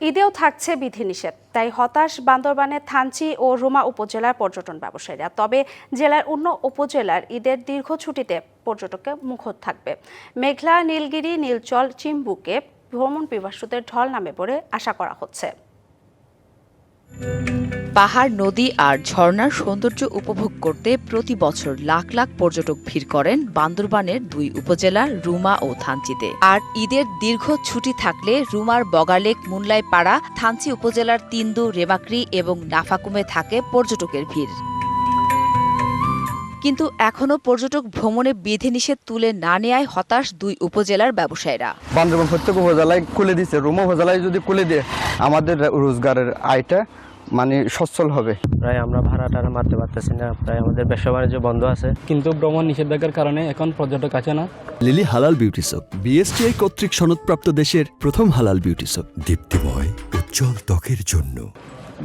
ঈদেও থাকছে বিধিনিষেধ। তাই হতাশ বান্দরবানের থানচি ও রুমা উপজেলার পর্যটন ব্যবসায়ীরা। তবে জেলার অন্য উপজেলার ঈদের দীর্ঘ ছুটিতে পর্যটকে মুখর থাকবে। মেঘলা, নীলগিরি, নীলচল, চিম্বুকে ভ্রমণ পিপাসুদের ঢল নামে পড়ে আশা করা হচ্ছে। পাহাড়, নদী আর ঝর্ণার সৌন্দর্য উপভোগ করতে প্রতি বছর লাখ লাখ পর্যটক ভিড় করেন বান্দরবানের দুই উপজেলা, রুমা ও থানচিতে। আর ঈদের দীর্ঘ ছুটি থাকলে রুমার বগালেক, মুনলাইপাড়া, থানচি উপজেলার তিন্দু, রেমাক্রি এবং নাফাকুমে থাকে পর্যটকের ভিড়। কিন্তু এখনও পর্যটক ভ্রমণে বিধিনিষেধ তুলে না নেয়ায় হতাশ দুই উপজেলার ব্যবসায়ীরা। বান্দরবান প্রত্যেক উপজেলায় খুলে দিচ্ছে রুম উপজেলায় যদি খুলে দিয়ে আমাদের রোজগারের আয়টা মানে সচ্ছল হবে। প্রায় আমরা ভাড়া টাড়া মারতে পারতেছি না। প্রায় আমাদের ব্যবসা বাণিজ্য বন্ধ আছে। কিন্তু ভ্রমণ নিষেধাজ্ঞার কারণে এখন পর্যটক আছে না। লিলি হালাল বিউটি সোপ বিএসটিআই কর্তৃক সনদপ্রাপ্ত দেশের প্রথম হালাল বিউটি সোপ দীপ্তিময় উজ্জ্বল ত্বকের জন্য।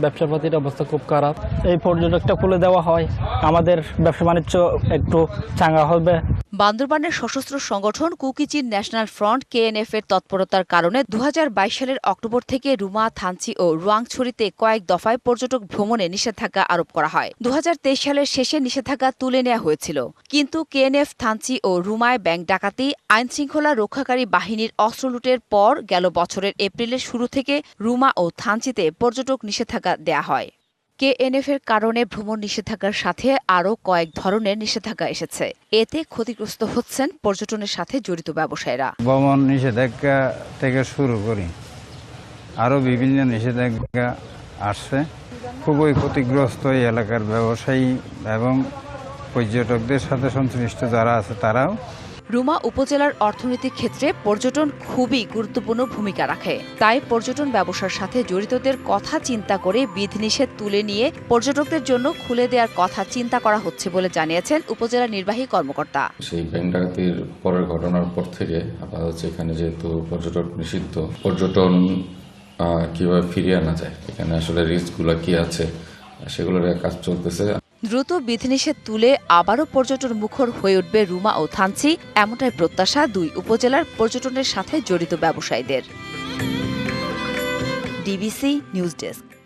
ব্যবসা পাতির অবস্থা খুব খারাপ। এই পর্যটকটা খুলে দেওয়া হয়। আমাদের ব্যবসা বাণিজ্য একটু চাঙ্গা হবে। বান্দরবানের সশস্ত্র সংগঠন কুকিচিন ন্যাশনাল ফ্রন্ট, কেএনএফ এর তৎপরতার কারণে দু সালের অক্টোবর থেকে রুমা, থানচি ও রুয়াংছড়িতে কয়েক দফায় পর্যটক ভ্রমণে নিষেধাজ্ঞা আরোপ করা হয়। দু হাজার তেইশ সালের শেষে নিষেধাজ্ঞা তুলে নেওয়া হয়েছিল। কিন্তু কেএনএফ, থানচি ও রুমায় ব্যাংক ডাকাতি আইন শৃঙ্খলা রক্ষাকারী বাহিনীর অস্ত্র লুটের পর গেল বছরের এপ্রিলের শুরু থেকে রুমা ও থানচিতে পর্যটক নিষেধাজ্ঞা দেয়া হয়। কেএনএফ এর কারণে ভ্রমণ নিষেধাজ্ঞার সাথে আরও কয়েক ধরনের নিষেধাজ্ঞা এসেছে। এতে ক্ষতিগ্রস্ত হচ্ছেন পর্যটনের সাথে জড়িত ব্যবসায়ীরা। ভ্রমণ নিষেধাজ্ঞা থেকে শুরু করি, আরও বিভিন্ন নিষেধাজ্ঞা আসছে। খুবই ক্ষতিগ্রস্ত এই এলাকার ব্যবসায়ী এবং পর্যটকদের সাথে সংশ্লিষ্ট যারা আছে তারাও রুমা উপজেলার অর্থনৈতিক ক্ষেত্রে পর্যটন খুবই গুরুত্বপূর্ণ ভূমিকা রাখে। তাই পর্যটন ব্যবসার সাথে জড়িতদের কথা চিন্তা করে বিধিনিষেধ তুলে নিয়ে পর্যটকদের জন্য খুলে দেওয়ার কথা চিন্তা করা হচ্ছে বলে জানিয়েছেন উপজেলা নির্বাহী কর্মকর্তা। সেই ব্যাংক ডাকাতির পরের ঘটনার পর থেকে আপনার হচ্ছে এখানে যেহেতু পর্যটন নিষিদ্ধ, পর্যটন কীভাবে ফিরিয়ে আনা যায়? এখানে আসলে রিস্কগুলো কি আছে? সেগুলোর কাজ চলতেছে। দ্রুত বিধিনিষেধ তুলে আবারও পর্যটন মুখর হয়ে উঠবে রুমা ও থানসি এমনটাই প্রত্যাশা দুই উপজেলার পর্যটনের সাথে জড়িত ব্যবসায়ীদের। DBC news desk.